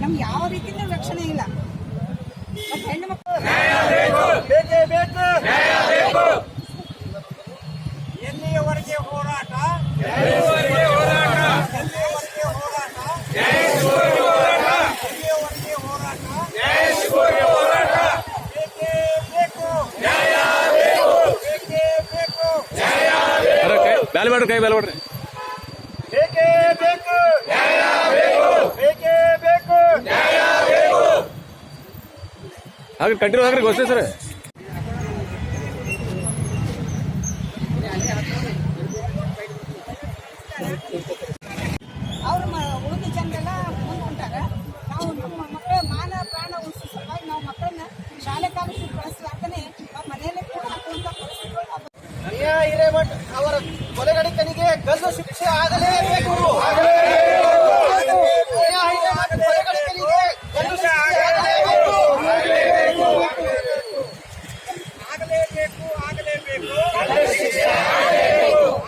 ನಮ್ಗೆ ಯಾವ ರೀತಿಯಿಂದ ರಕ್ಷಣೆ ಇಲ್ಲ. ಮತ್ತೆ ಬೇಕೇ ಬೇಕು ಎಲ್ಲಿಯವರೆಗೆ ಹೋರಾಟ? ಬೇಕೇ ಬೇಕು ಮಾಡ್ರಿ, ಕೈ ಬ್ಯಾಲ್ ಮಾಡ್ರಿ. ಹಾಗೆ ಕಂಟಿನ್ಯೂ ಆಗ್ರಿ ಗೋಸ್ತಿ ಸರ್. ಅವರು ಉಳಿದ ಜನರೆಲ್ಲ ಮುಂದೆ ಹೊಂಟಾರ ನಾವು ನಮ್ಮ ಮಕ್ಕಳ ಮಾನ ಪ್ರಾಣ ಉಳಿಸೋ ಸಲುವಾಗಿ ನಾವು ಮಕ್ಕಳನ್ನ ಶಾಲೆ ಕಾಲೇಜಿಗೆ ಮನೆಯಲ್ಲೇ ಕೂಡ ಹಾಕುವಂತ ಪರಿಸ್ಥಿತಿಗಳು ಹಿರೇಮಠ್ ಅವರ ಕೊಲೆಗಡಿಕನಿಗೆ ಗಲ್ಲು ಶಿಕ್ಷೆ ಆಗಲೇಬೇಕು ರಿಯಾ ಹಿರೇಮಠ್ ಕೊಲೆಗಡಿಕನಿಗೆ ಗಲ್ಲು ಶಿಕ್ಷೆ ಆಗಲೇಬೇಕು ಆಗಲೇಬೇಕು ಆಗಲೇಬೇಕು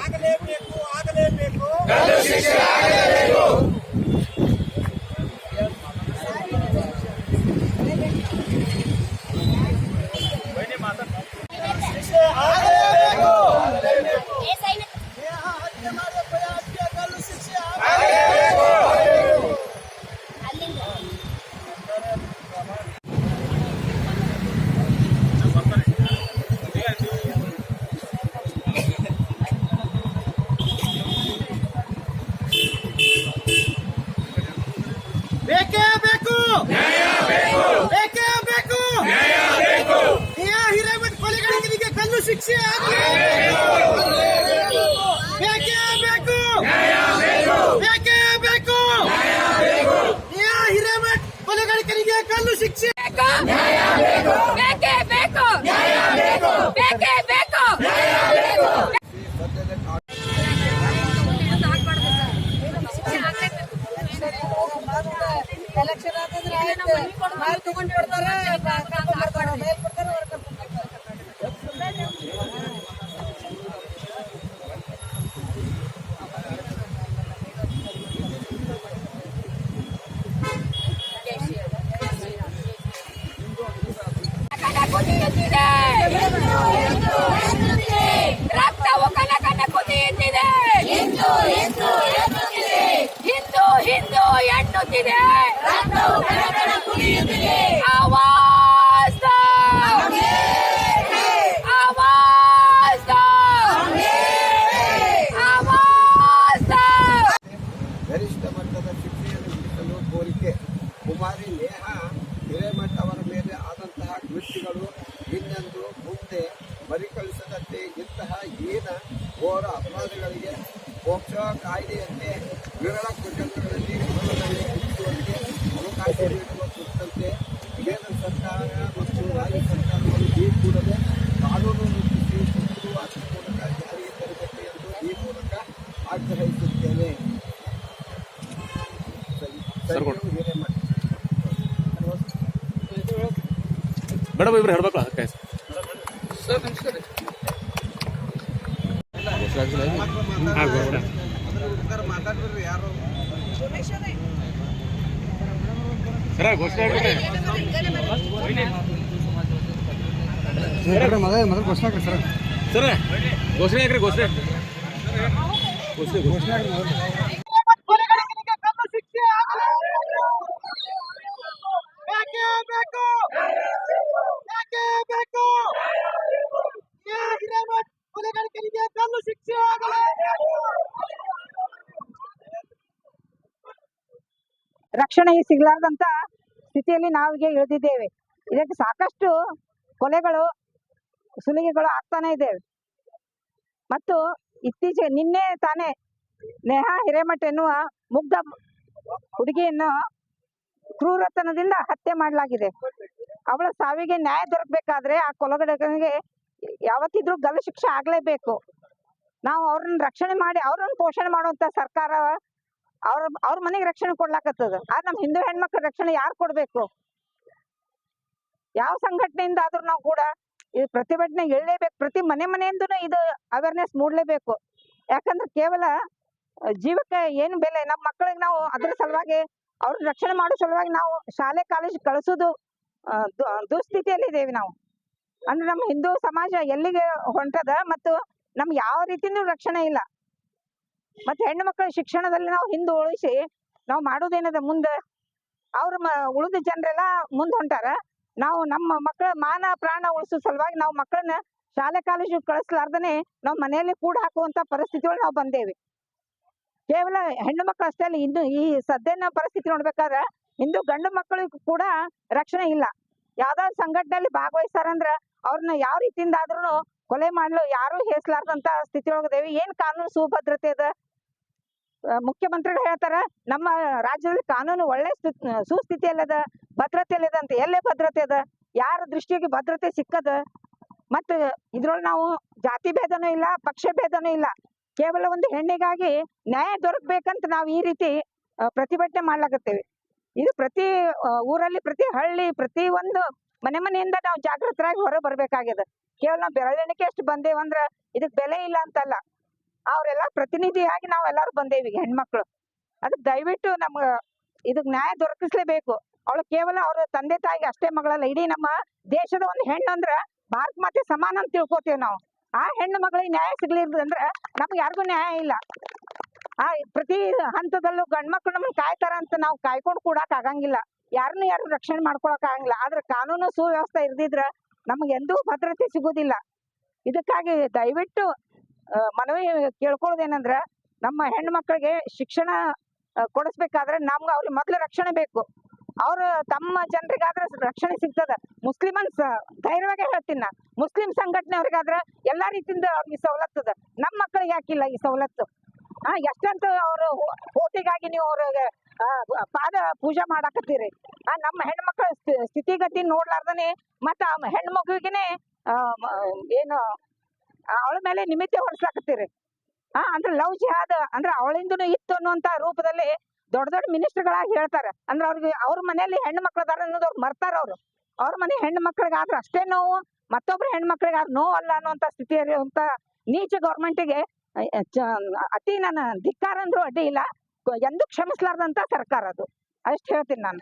ಆಗಲೇಬೇಕು ಆಗಲೇಬೇಕು ಶಿಕ್ಷೆ ಆಗಲೇಬೇಕು ಬೇಕೇ ಬೇಕು ಬೇಕೇ ಬೇಕು ರಿಯಾ ಹಿರೇಮಠ್ ಕೊಲೆಗಡಿಗರಿಗೆ ಕಲ್ಲು ಶಿಕ್ಷೆ ಬೇಕೇ ಬೇಕು ಬೇಕೇ ಬೇಕು ಎಲೆಕ್ಷನ್ ಆತಂದ್ರೆ ಆಯ್ತು ಮಾಲ್ ತಗೊಂಡ್ ಬಿಡ್ತಾರ ಕುದಿಯುತ್ತಿದೆ ರಕ್ತವು ಕನ ಕನ ಕುದಿಯುತ್ತಿದೆ ಹಿಂದೂ ಹಿಂದೂ ಎನ್ನುತ್ತಿದೆ ಆವಾಜ್. ಆವಾಜ್. ಆವಾಜ್. ಗರಿಷ್ಠ ಮಟ್ಟದ ಶಿಕ್ಷೆಯನ್ನು ಕೋರಿಕೆ ಕುಮಾರಿ ನೇಹಾ ಹಿರೇಮಠ್ ಅವರ ಇನ್ನೊಂದು ಮುಂದೆ ಮರಿಕಳಿಸದಂತೆ ಇಂತಹ ಏನ ಘೋರ ಅಪರಾಧಗಳಿಗೆ ಪೋಕ್ಸೋ ಕಾಯ್ದೆಯಂತೆ ವಿರಳ ಕುಟುಂಬಗಳಲ್ಲಿ ಮುಚ್ಚುವಂತೆ ಅವಕಾಶ ನೀಡುವ ಕುರಿತಂತೆ ಕೇಂದ್ರ ಸರ್ಕಾರ ಮತ್ತು ಈ ಕೂಡಲೇ ಕಾನೂನು ರೂಪಿಸಿ ಸುಗ್ರೀವಾಜ್ಞೆ ಮೂಲಕ ಜಾರಿಗೆ ಎಂದು ಈ ಮೂಲಕ ಆಗ್ರಹಿಸುತ್ತೇನೆ ಸರ್ ಕೊಡು. ಹಿರೇಮಠ ಮೇಡಮ್ ಇಬ್ರು ಹೇಳ್ಬೇಕು ಅದಕ್ಕೆ. ಮಾತಾಡ್ಬಿಡ್ರಿ ಯಾರು ಸರ, ಘೋಷಣೆ ಆಗ್ಬಿಟ್ಟೆ ಸರ ಘೋಷಣೆ. ಆಗ್ರಿ ಘೋಷಣೆ ಘೋಷಣೆ ಘೋಷಣೆ. ಕೊಲೆಗಡಿಗರಿಗೆ ರಕ್ಷಣೆ ಸಿಗ್ಲಾರ್ದಂತ ಸ್ಥಿತಿಯಲ್ಲಿ ನಾವೀಗ ಇಳಿದಿದ್ದೇವೆ. ಇದಕ್ಕೆ ಸಾಕಷ್ಟು ಕೊಲೆಗಳು, ಸುಲಿಗೆಗಳು ಆಗ್ತಾನೆ ಇದ್ದೇವೆ. ಮತ್ತು ಇತ್ತೀಚೆಗೆ ನಿನ್ನೆ ತಾನೇ ನೇಹಾ ಹಿರೇಮಠ ಎನ್ನುವ ಮುಗ್ಧ ಹುಡುಗಿಯನ್ನು ಕ್ರೂರತನದಿಂದ ಹತ್ಯೆ ಮಾಡಲಾಗಿದೆ. ಅವಳ ಸಾವಿಗೆ ನ್ಯಾಯ ದೊರಕಬೇಕಾದ್ರೆ ಆ ಕೊಲಗಡೆಗಳಿಗೆ ಯಾವತ್ತಿದ್ರೂ ಗಲ್ಲು ಶಿಕ್ಷೆ ಆಗ್ಲೇಬೇಕು. ನಾವು ಅವ್ರನ್ನ ರಕ್ಷಣೆ ಮಾಡಿ, ಅವ್ರನ್ನ ಪೋಷಣೆ ಮಾಡುವಂತ ಸರ್ಕಾರ ಅವ್ರ ಅವ್ರ ಮನೆಗೆ ರಕ್ಷಣೆ ಕೊಡ್ಲಾಕತ್ತದ. ಆದ್ರೆ ನಮ್ ಹಿಂದೂ ಹೆಣ್ಮಕ್ಳ ರಕ್ಷಣೆ ಯಾರು ಕೊಡ್ಬೇಕು? ಯಾವ ಸಂಘಟನೆಯಿಂದ ಆದ್ರೂ ನಾವು ಕೂಡ ಈ ಪ್ರತಿಭಟನೆ ಹೇಳಲೇಬೇಕು ಪ್ರತಿ ಮನೆ ಮನೆಯಿಂದ ಇದು ಅವೇರ್ನೆಸ್ ಮೂಡ್ಲೇಬೇಕು. ಯಾಕಂದ್ರೆ ಕೇವಲ ಜೀವಕ್ಕೆ ಏನು ಬೆಲೆ? ನಮ್ಮ ಮಕ್ಕಳಿಗೆ ನಾವು ಅದ್ರ ಸಲುವಾಗಿ ಅವ್ರ ರಕ್ಷಣೆ ಮಾಡೋ ಸಲುವಾಗಿ ನಾವು ಶಾಲೆ, ಕಾಲೇಜ್ ಕಳಿಸೋದು ದುಸ್ಥಿತಿಯಲ್ಲಿ ಇದ್ದೇವೆ ನಾವು. ಅಂದ್ರೆ ನಮ್ಮ ಹಿಂದೂ ಸಮಾಜ ಎಲ್ಲಿಗೆ ಹೊಂಟದ ಮತ್ತು ನಮ್ಗೆ ಯಾವ ರೀತಿನೂ ರಕ್ಷಣೆ ಇಲ್ಲ. ಮತ್ತೆ ಹೆಣ್ಣು ಮಕ್ಕಳ ಶಿಕ್ಷಣದಲ್ಲಿ ನಾವು ಹಿಂದೆ ಉಳಿಸಿ, ನಾವು ಮಾಡೋದೇನದ ಮುಂದೆ, ಅವ್ರ ಮ, ಉಳಿದ ಜನರೆಲ್ಲ ಮುಂದೆ ಹೊಂಟಾರ, ನಾವು ನಮ್ಮ ಮಕ್ಕಳ ಮಾನ ಪ್ರಾಣ ಉಳಿಸೋ ಸಲುವಾಗಿ ನಾವು ಮಕ್ಕಳನ್ನ ಶಾಲೆ ಕಾಲೇಜು ಕಳಿಸ್ಲಾರ್ದನೆ ನಾವು ಮನೆಯಲ್ಲಿ ಕೂಡ ಹಾಕುವಂತ ಪರಿಸ್ಥಿತಿ ಒಳಗೆ ನಾವು ಬಂದೇವಿ. ಕೇವಲ ಹೆಣ್ಣು ಮಕ್ಕಳು ಅಷ್ಟೇ ಅಲ್ಲ, ಇನ್ನು ಈ ಸದ್ಯನ ಪರಿಸ್ಥಿತಿ ನೋಡ್ಬೇಕಾದ್ರೆ ಇಂದು ಗಂಡು ಮಕ್ಕಳಿಗೂ ಕೂಡ ರಕ್ಷಣೆ ಇಲ್ಲ. ಯಾವ್ದಾದ್ರು ಸಂಘಟನೆಯಲ್ಲಿ ಭಾಗವಹಿಸ್ತಾರಂದ್ರ ಅವ್ರನ್ನ ಯಾವ ರೀತಿಯಿಂದ ಆದ್ರೂ ಕೊಲೆ ಮಾಡ್ಲು ಯಾರು ಹೇಸ್ಲಾರ್ದಂತ ಸ್ಥಿತಿ ಒಳಗದೇವಿ ಏನ್ ಕಾನೂನು ಸುಭದ್ರತೆ ಅದ? ಮುಖ್ಯಮಂತ್ರಿಗಳು ಹೇಳ್ತಾರ, ನಮ್ಮ ರಾಜ್ಯದಲ್ಲಿ ಕಾನೂನು ಒಳ್ಳೆ ಸ್ಥಿತ್- ಸುಸ್ಥಿತಿಯಲ್ಲದ ಭದ್ರತೆಯಲ್ಲದ ಅಂತ. ಎಲ್ಲೇ ಭದ್ರತೆ ಅದ? ಯಾರ ದೃಷ್ಟಿಗೆ ಭದ್ರತೆ ಸಿಕ್ಕದ? ಮತ್ತ ಇದ್ರೊಳಗೆ ನಾವು ಜಾತಿ ಭೇದನೂ ಇಲ್ಲ, ಪಕ್ಷ ಭೇದನೂ ಇಲ್ಲ. ಕೇವಲ ಒಂದು ಹೆಣ್ಣಿಗಾಗಿ ನ್ಯಾಯ ದೊರಕಬೇಕಂತ ನಾವು ಈ ರೀತಿ ಪ್ರತಿಭಟನೆ ಮಾಡ್ಲಾಕತ್ತೇವೆ. ಇದು ಪ್ರತಿ ಊರಲ್ಲಿ ಪ್ರತಿ ಹಳ್ಳಿ, ಪ್ರತಿ ಒಂದು ಮನೆ ಮನೆಯಿಂದ ನಾವು ಜಾಗೃತರಾಗಿ ಹೊರ ಬರ್ಬೇಕಾಗ್ಯದ. ಕೇವಲ ನಾವು ಬೆರಳೆಣಿಕೆ ಅಷ್ಟು ಬಂದೇವಂದ್ರ ಇದಕ್ ಬೆಲೆ ಇಲ್ಲ ಅಂತಲ್ಲ. ಅವರೆಲ್ಲ ಪ್ರತಿನಿಧಿಯಾಗಿ ನಾವೆಲ್ಲರೂ ಬಂದೇವಿ ಈಗ ಹೆಣ್ಮಕ್ಳು. ಅದಕ್ಕೆ ದಯವಿಟ್ಟು ನಮ್ಗ ಇದಕ್ ನ್ಯಾಯ ದೊರಕಿಸ್ಲೇಬೇಕು. ಅವಳು ಕೇವಲ ಅವ್ರ ತಂದೆ ತಾಯಿಗೆ ಅಷ್ಟೇ ಮಗಳಲ್ಲ, ಇಡೀ ನಮ್ಮ ದೇಶದ ಒಂದು ಹೆಣ್ಣು ಅಂದ್ರ ಭಾರತ ಮಾತೆ ಸಮಾನ ಅಂತ ತಿಳ್ಕೊತೀವಿ ನಾವು. ಆ ಹೆಣ್ಣು ಮಗಳಿಗೆ ನ್ಯಾಯ ಸಿಗ್ಲಿಲ್ಲ ಅಂದ್ರ ನಮ್ಗೆ ಯಾರಿಗೂ ನ್ಯಾಯ ಇಲ್ಲ. ಆ ಪ್ರತಿ ಹಂತದಲ್ಲೂ ಗಂಡ್ ಮಕ್ಳು ನಮ್ಮನ್ನ ಕಾಯ್ತಾರ ಅಂತ ನಾವು ಕಾಯ್ಕೊಂಡು ಕೂಡಕ್ ಆಗಂಗಿಲ್ಲ. ಯಾರನ್ನು ಯಾರು ರಕ್ಷಣೆ ಮಾಡ್ಕೊಳಕ್ ಆಗಂಗಿಲ್ಲ. ಆದ್ರೆ ಕಾನೂನು ಸುವ್ಯವಸ್ಥೆ ಇರ್ದಿದ್ರ ನಮ್ಗೆ ಎಂದೂ ಭದ್ರತೆ ಸಿಗೋದಿಲ್ಲ. ಇದಕ್ಕಾಗಿ ದಯವಿಟ್ಟು ಮನವಿ ಕೇಳ್ಕೊಳ್ಳೋದೇನಂದ್ರ ನಮ್ಮ ಹೆಣ್ಣು ಮಕ್ಕಳಿಗೆ ಶಿಕ್ಷಣ ಕೊಡಿಸ್ಬೇಕಾದ್ರೆ ನಮ್ಗೆ ಅವ್ರಿಗೆ ಮೊದ್ಲು ರಕ್ಷಣೆ ಬೇಕು. ಅವ್ರ ತಮ್ಮ ಜನರಿಗಾದ್ರೆ ರಕ್ಷಣೆ ಸಿಗ್ತದ. ಮುಸ್ಲಿಮನ್ಸ್ ಧೈರ್ಯವಾಗಿ ಹೇಳ್ತೀನಿ ನಾ. ಮುಸ್ಲಿಂ ಸಂಘಟನೆಯವ್ರಿಗಾದ್ರೆ ಎಲ್ಲಾ ರೀತಿಯಿಂದ ಅವ್ರಿಗೆ ಸವಲತ್ತು ಅದ ನಮ್ಮ ಮಕ್ಕಳಿಗೆ ಯಾಕಿಲ್ಲ ಈ ಸವಲತ್ತು? ಹಾ, ಎಷ್ಟಂತ ಅವರು ಹೋಟಿಗಾಗಿ ನೀವು ಅವ್ರಿಗೆ ಪಾದ ಪೂಜೆ ಮಾಡಾಕತ್ತೀರಿ. ಆ ನಮ್ಮ ಹೆಣ್ಮಕ್ಳ ಸ್ಥಿ- ಸ್ಥಿತಿಗತಿ ನೋಡ್ಲಾರ್ದನೆ ಮತ್ತ ಆ ಏನು ಅವಳ ಮೇಲೆ ನಿಮಿತ್ತ ಹೊಡ್ಸಾಕತ್ತೀರಿ. ಆ ಅಂದ್ರೆ ಲವ್ ಜಿಹಾದ್ ಅಂದ್ರೆ ಅವಳಿಂದ ಇತ್ತು ಅನ್ನುವಂತ ರೂಪದಲ್ಲಿ ದೊಡ್ಡ ದೊಡ್ಡ ಮಿನಿಸ್ಟರ್ಗಳಾಗಿ ಹೇಳ್ತಾರೆ. ಅಂದ್ರೆ ಅವ್ರಿಗೆ ಅವ್ರ ಮನೆಯಲ್ಲಿ ಹೆಣ್ಣು ಮಕ್ಳು ಅದಾರ ಅನ್ನೋದು ಅವ್ರು ಮರ್ತಾರ ಅವ್ರು. ಅವ್ರ ಮನೆ ಹೆಣ್ಣು ಮಕ್ಳಿಗಾದ್ರೆ ಅಷ್ಟೇ ನೋವು, ಮತ್ತೊಬ್ರು ಹೆಣ್ಣು ಮಕ್ಳಿಗಾದ್ರೆ ನೋವು ಅಲ್ಲ ಅನ್ನುವಂತ ಸ್ಥಿತಿಯಲ್ಲಿರುವಂತ ನೀಚ ಗೌರ್ಮೆಂಟಿಗೆ ಅತಿ ನನ್ನ ಧಿಕ್ಕಾರ ಅಂದ್ರೂ ಅಡ್ಡಿ ಇಲ್ಲ. ಎಂದು ಕ್ಷಮಿಸ್ಲಾರ್ದಂತ ಸರ್ಕಾರ ಅದು. ಅಷ್ಟು ಹೇಳ್ತೀನಿ ನಾನು.